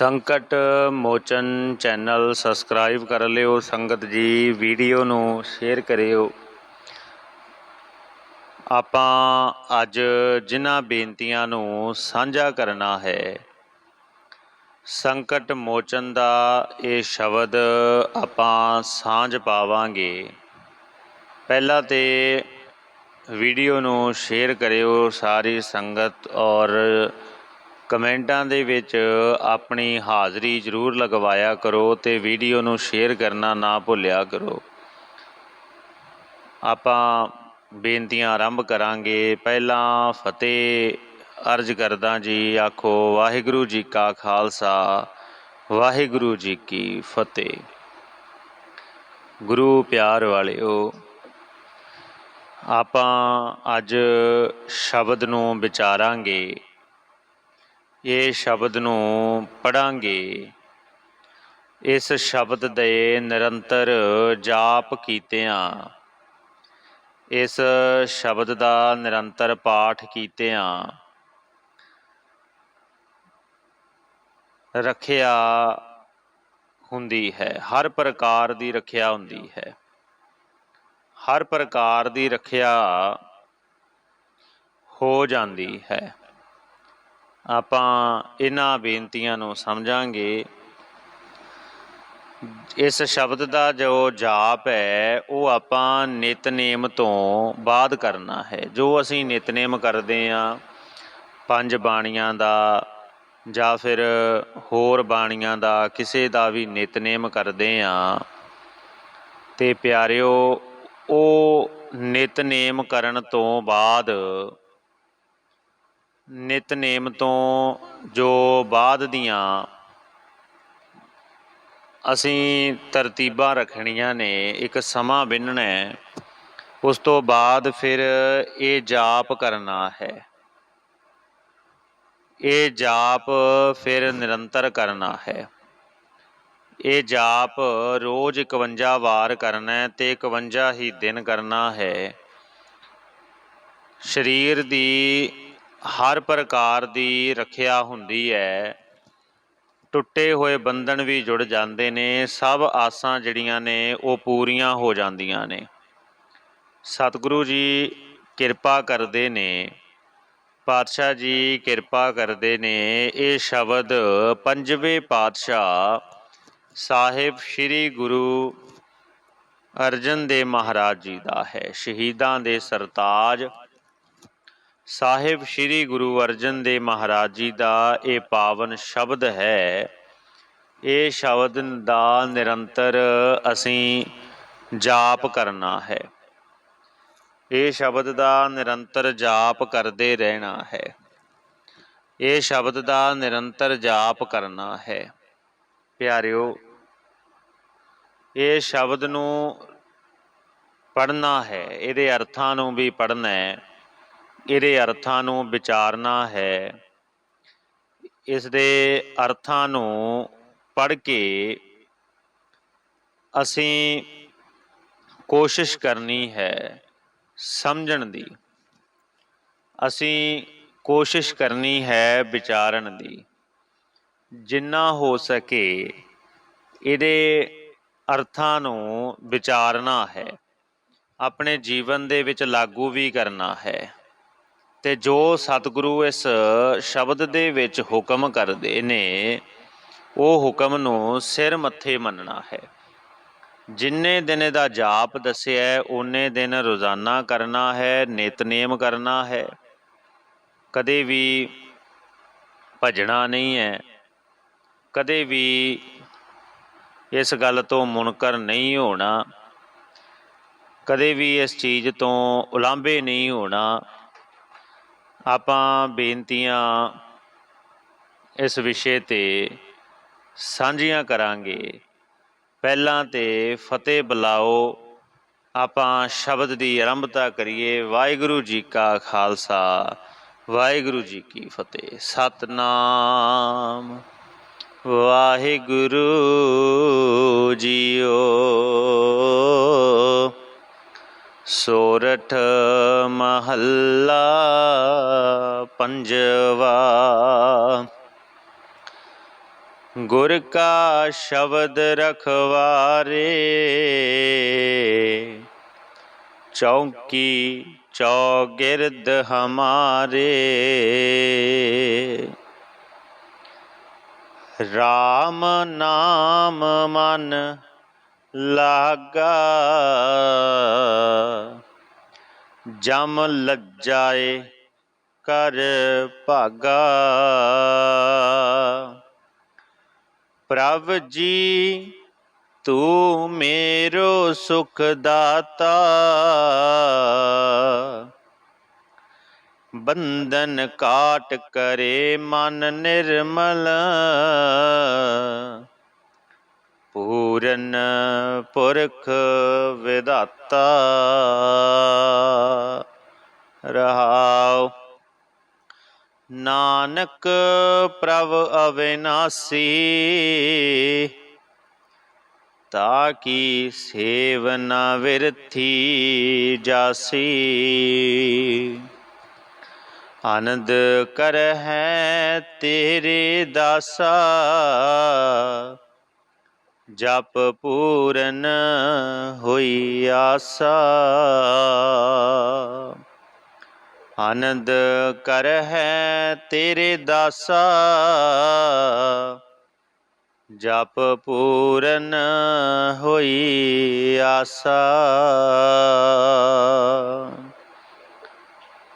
ਸੰਕਟ ਮੋਚਨ channel subscribe ਕਰ ਲਿਓ, ਸੰਗਤ ਜੀ ਵੀਡੀਓ ਨੂੰ ਸ਼ੇਅਰ ਕਰਿਓ। ਆਪਾਂ ਅੱਜ ਜਿਨ੍ਹਾਂ ਬੇਨਤੀਆਂ ਨੂੰ ਸਾਂਝਾ ਕਰਨਾ ਹੈ, ਸੰਕਟ ਮੋਚਨ ਦਾ ਇਹ ਸ਼ਬਦ ਆਪਾਂ ਸਾਂਝ ਪਾਵਾਂਗੇ। ਪਹਿਲਾਂ ਤੇ ਵੀਡੀਓ ਨੂੰ ਸ਼ੇਅਰ ਕਰਿਓ, ਸਾਰੀ ਸੰਗਤ ਔਰ ਕਮੈਂਟਾਂ ਦੇ ਵਿੱਚ ਆਪਣੀ ਹਾਜ਼ਰੀ ਜ਼ਰੂਰ ਲਗਵਾਇਆ ਕਰੋ ਤੇ ਵੀਡੀਓ ਨੂੰ ਸ਼ੇਅਰ ਕਰਨਾ ਨਾ ਭੁੱਲਿਆ ਕਰੋ। ਆਪਾਂ ਬੇਨਤੀਆਂ ਆਰੰਭ ਕਰਾਂਗੇ। ਪਹਿਲਾਂ ਫਤਿਹ ਅਰਜ ਕਰਦਾ ਜੀ, ਆਖੋ, ਵਾਹਿਗੁਰੂ ਜੀ ਕਾ ਖਾਲਸਾ, ਵਾਹਿਗੁਰੂ ਜੀ ਕੀ ਫਤਿਹ। ਗੁਰੂ ਪਿਆਰ ਵਾਲਿਓ, ਆਪਾਂ ਅੱਜ ਸ਼ਬਦ ਨੂੰ ਵਿਚਾਰਾਂਗੇ। ਇਹ ਸ਼ਬਦ ਨੂੰ ਪੜਾਂਗੇ। ਇਸ ਸ਼ਬਦ ਦੇ ਨਿਰੰਤਰ ਜਾਪ ਕੀਤਿਆਂ, ਇਸ ਸ਼ਬਦ ਦਾ ਨਿਰੰਤਰ ਪਾਠ ਕੀਤਿਆਂ, ਰੱਖਿਆ ਹੁੰਦੀ ਹੈ। ਹਰ ਪ੍ਰਕਾਰ ਦੀ ਰੱਖਿਆ ਹੁੰਦੀ ਹੈ। ਹਰ ਪ੍ਰਕਾਰ ਦੀ ਰੱਖਿਆ ਹੋ ਜਾਂਦੀ ਹੈ। ਆਪਾਂ ਇਹਨਾਂ ਬੇਨਤੀਆਂ ਨੂੰ ਸਮਝਾਂਗੇ। ਇਸ ਸ਼ਬਦ ਦਾ ਜੋ ਜਾਪ ਹੈ, ਉਹ ਆਪਾਂ ਨਿਤਨੇਮ ਤੋਂ ਬਾਅਦ ਕਰਨਾ ਹੈ। ਜੋ ਅਸੀਂ ਨਿਤਨੇਮ ਕਰਦੇ ਆਂ ਪੰਜ ਬਾਣੀਆਂ ਦਾ ਜਾਂ ਫਿਰ ਹੋਰ ਬਾਣੀਆਂ ਦਾ, ਕਿਸੇ ਦਾ ਵੀ ਨਿਤਨੇਮ ਕਰਦੇ ਆਂ ਤੇ ਪਿਆਰਿਓ, ਉਹ ਨਿਤਨੇਮ ਕਰਨ ਤੋਂ ਬਾਅਦ ਨਿਤਨੇਮ ਤੋਂ ਜੋ ਬਾਅਦ ਦੀਆਂ ਅਸੀਂ ਤਰਤੀਬਾਂ ਰੱਖਣੀਆਂ ਨੇ, ਇੱਕ ਸਮਾਂ ਬਿੰਨਣਾ ਹੈ, ਉਸ ਤੋਂ ਬਾਅਦ ਫਿਰ ਇਹ ਜਾਪ ਕਰਨਾ ਹੈ। ਇਹ ਜਾਪ ਫਿਰ ਨਿਰੰਤਰ ਕਰਨਾ ਹੈ। ਇਹ ਜਾਪ ਰੋਜ਼ 51 ਵਾਰ ਕਰਨਾ ਹੈ ਤੇ 51 ਹੀ ਦਿਨ ਕਰਨਾ ਹੈ। ਸਰੀਰ ਦੀ ਹਰ ਪ੍ਰਕਾਰ ਦੀ ਰੱਖਿਆ ਹੁੰਦੀ ਹੈ ਟੁੱਟੇ ਹੋਏ ਬੰਧਨ ਵੀ ਜੁੜ ਜਾਂਦੇ ਨੇ। ਸਭ ਆਸਾਂ ਜਿਹੜੀਆਂ ਨੇ, ਉਹ ਪੂਰੀਆਂ ਹੋ ਜਾਂਦੀਆਂ ਨੇ। ਸਤਿਗੁਰੂ ਜੀ ਕਿਰਪਾ ਕਰਦੇ ਨੇ। ਪਾਤਸ਼ਾਹ ਜੀ ਕਿਰਪਾ ਕਰਦੇ ਨੇ। ਇਹ ਸ਼ਬਦ ਪੰਜਵੇਂ ਪਾਤਸ਼ਾਹ ਸਾਹਿਬ ਸ੍ਰੀ ਗੁਰੂ ਅਰਜਨ ਦੇਵ ਮਹਾਰਾਜ ਜੀ ਦਾ ਹੈ। ਸ਼ਹੀਦਾਂ ਦੇ ਸਰਤਾਜ ਸਾਹਿਬ ਸ੍ਰੀ ਗੁਰੂ ਅਰਜਨ ਦੇਵ ਮਹਾਰਾਜ ਜੀ ਦਾ ਇਹ ਪਾਵਨ ਸ਼ਬਦ ਹੈ। ਇਹ ਸ਼ਬਦ ਦਾ ਨਿਰੰਤਰ ਅਸੀਂ ਜਾਪ ਕਰਨਾ ਹੈ। ਇਹ ਸ਼ਬਦ ਦਾ ਨਿਰੰਤਰ ਜਾਪ ਕਰਦੇ ਰਹਿਣਾ ਹੈ। ਇਹ ਸ਼ਬਦ ਦਾ ਨਿਰੰਤਰ ਜਾਪ ਕਰਨਾ ਹੈ। ਪਿਆਰਿਓ, ਇਹ ਸ਼ਬਦ ਨੂੰ ਪੜ੍ਹਨਾ ਹੈ। ਇਹਦੇ ਅਰਥਾਂ ਨੂੰ ਵੀ ਪੜ੍ਹਨਾ ਹੈ। ਇਹਦੇ ਅਰਥਾਂ ਨੂੰ ਵਿਚਾਰਨਾ ਹੈ। ਇਸ ਦੇ ਅਰਥਾਂ ਨੂੰ ਪੜ੍ਹ ਕੇ ਅਸੀਂ ਕੋਸ਼ਿਸ਼ ਕਰਨੀ ਹੈ ਸਮਝਣ ਦੀ। ਅਸੀਂ ਕੋਸ਼ਿਸ਼ ਕਰਨੀ ਹੈ ਵਿਚਾਰਨ ਦੀ। ਜਿੰਨਾ ਹੋ ਸਕੇ ਇਹਦੇ ਅਰਥਾਂ ਨੂੰ ਵਿਚਾਰਨਾ ਹੈ। ਆਪਣੇ ਜੀਵਨ ਦੇ ਵਿੱਚ ਲਾਗੂ ਵੀ ਕਰਨਾ ਹੈ। ਤੇ ਜੋ ਸਤਿਗੁਰੂ ਇਸ ਸ਼ਬਦ ਦੇ ਵਿੱਚ ਹੁਕਮ ਕਰਦੇ ਨੇ, ਉਹ ਹੁਕਮ ਨੂੰ ਸਿਰ ਮੱਥੇ ਮੰਨਣਾ ਹੈ। ਜਿੰਨੇ ਦਿਨ ਦਾ ਜਾਪ ਦੱਸਿਆ ਹੈ ਓਨੇ ਦਿਨ ਰੋਜ਼ਾਨਾ ਕਰਨਾ ਹੈ, ਨਿਤਨੇਮ ਕਰਨਾ ਹੈ। ਕਦੇ ਵੀ ਭਜਣਾ ਨਹੀਂ ਹੈ, ਕਦੇ ਵੀ ਇਸ ਗੱਲ ਤੋਂ ਮੁਨਕਰ ਨਹੀਂ ਹੋਣਾ, ਕਦੇ ਵੀ ਇਸ ਚੀਜ਼ ਤੋਂ ਉਲਾਂਭੇ ਨਹੀਂ ਹੋਣਾ ਆਪਾਂ ਬੇਨਤੀਆਂ ਇਸ ਵਿਸ਼ੇ ਤੇ ਸਾਂਝੀਆਂ ਕਰਾਂਗੇ। ਪਹਿਲਾਂ ਤੇ ਫਤਿਹ ਬੁਲਾਓ, ਆਪਾਂ ਸ਼ਬਦ ਦੀ ਆਰੰਭਤਾ ਕਰੀਏ। ਵਾਹਿਗੁਰੂ ਜੀ ਕਾ ਖਾਲਸਾ, ਵਾਹਿਗੁਰੂ ਜੀ ਕੀ ਫਤਿਹ। ਸਤਨਾਮ, ਵਾਹਿਗੁਰੂ ਜੀਓ। ਸੋਰਠ ਮਹੱਲਾ ਪੰਜਵਾ। ਗੁਰ ਕਾ ਸ਼ਬਦ ਰਖਵਾਰੇ ਚੌਕੀ ਚੌਗਿਰਦ ਹਮਾਰੇ। RAM ਨਾਮ ਮਨ ਲਾਗਾ। ਜਮ ਲੱਜਾਏ ਕਰ ਭਾਗਾ। ਪ੍ਰਭ ਜੀ, ਤੂੰ ਮੇਰੋ ਸੁਖ ਦਾਤਾ। ਬੰਧਨ ਕਾਟ ਕਰੇ ਮਨ ਨਿਰਮਲ। ਪੂਰਨ ਪੁਰਖ ਵਿਦਾਤਾ ਰਹਾਉ। ਨਾਨਕ ਪ੍ਰਭ ਅਵਿਨਾਸੀ ਤਾ ਕੀ ਸੇਵਨਾ ਵਿਰਥੀ ਜਾਸੀ। ਆਨੰਦ ਕਰ ਹੈ ਤੇਰੇ ਦਾਸਾ ਜਪ ਪੂਰਨ ਹੋਈ ਆਸਾ। ਆਨੰਦ ਕਰ ਹੈ ਤੇਰੇ ਦਾਸਾ। ਜਪ ਪੂਰਨ ਹੋਈ ਆਸਾ।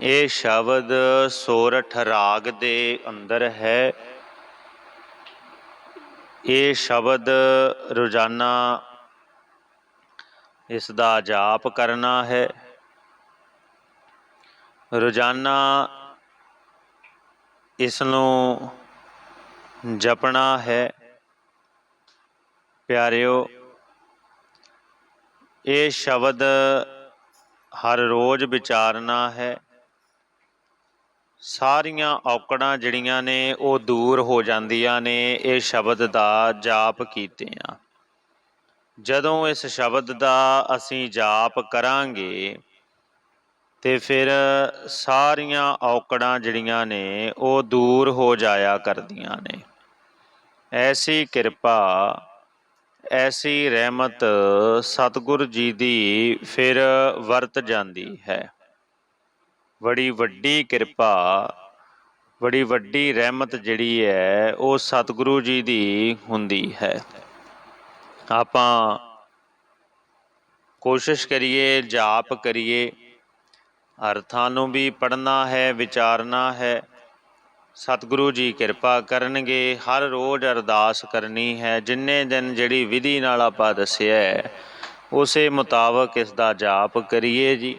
ਇਹ ਸ਼ਬਦ ਸੋਰਠ ਰਾਗ ਦੇ ਅੰਦਰ ਹੈ। ਇਹ ਸ਼ਬਦ ਰੋਜ਼ਾਨਾ ਇਸ ਦਾ ਜਾਪ ਕਰਨਾ ਹੈ। ਰੋਜ਼ਾਨਾ ਇਸ ਨੂੰ ਜਪਣਾ ਹੈ। ਪਿਆਰਿਓ, ਇਹ ਸ਼ਬਦ ਹਰ ਰੋਜ਼ ਵਿਚਾਰਨਾ ਹੈ। ਸਾਰੀਆਂ ਔਕੜਾਂ ਜਿਹੜੀਆਂ ਨੇ ਉਹ ਦੂਰ ਹੋ ਜਾਂਦੀਆਂ ਨੇ, ਇਹ ਸ਼ਬਦ ਦਾ ਜਾਪ ਕੀਤੇ ਆ ਜਦੋਂ ਇਸ ਸ਼ਬਦ ਦਾ ਅਸੀਂ ਜਾਪ ਕਰਾਂਗੇ ਤੇ ਫਿਰ ਸਾਰੀਆਂ ਔਕੜਾਂ ਜਿਹੜੀਆਂ ਨੇ ਉਹ ਦੂਰ ਹੋ ਜਾਇਆ ਕਰਦੀਆਂ ਨੇ। ਐਸੀ ਕਿਰਪਾ, ਐਸੀ ਰਹਿਮਤ ਸਤਿਗੁਰ ਜੀ ਦੀ ਫਿਰ ਵਰਤ ਜਾਂਦੀ ਹੈ। ਬੜੀ ਵੱਡੀ ਕਿਰਪਾ, ਬੜੀ ਵੱਡੀ ਰਹਿਮਤ ਜਿਹੜੀ ਹੈ, ਉਹ ਸਤਿਗੁਰੂ ਜੀ ਦੀ ਹੁੰਦੀ ਹੈ। ਆਪਾਂ ਕੋਸ਼ਿਸ਼ ਕਰੀਏ, ਜਾਪ ਕਰੀਏ। ਅਰਥਾਂ ਨੂੰ ਵੀ ਪੜਨਾ ਹੈ, ਵਿਚਾਰਨਾ ਹੈ। ਸਤਿਗੁਰੂ ਜੀ ਕਿਰਪਾ ਕਰਨਗੇ, ਹਰ ਰੋਜ਼ ਅਰਦਾਸ ਕਰਨੀ ਹੈ। ਜਿੰਨੇ ਦਿਨ ਜਿਹੜੀ ਵਿਧੀ ਨਾਲ ਆਪਾਂ ਦੱਸਿਆ ਉਸੇ ਮੁਤਾਬਕ ਇਸ ਦਾ ਜਾਪ ਕਰੀਏ ਜੀ।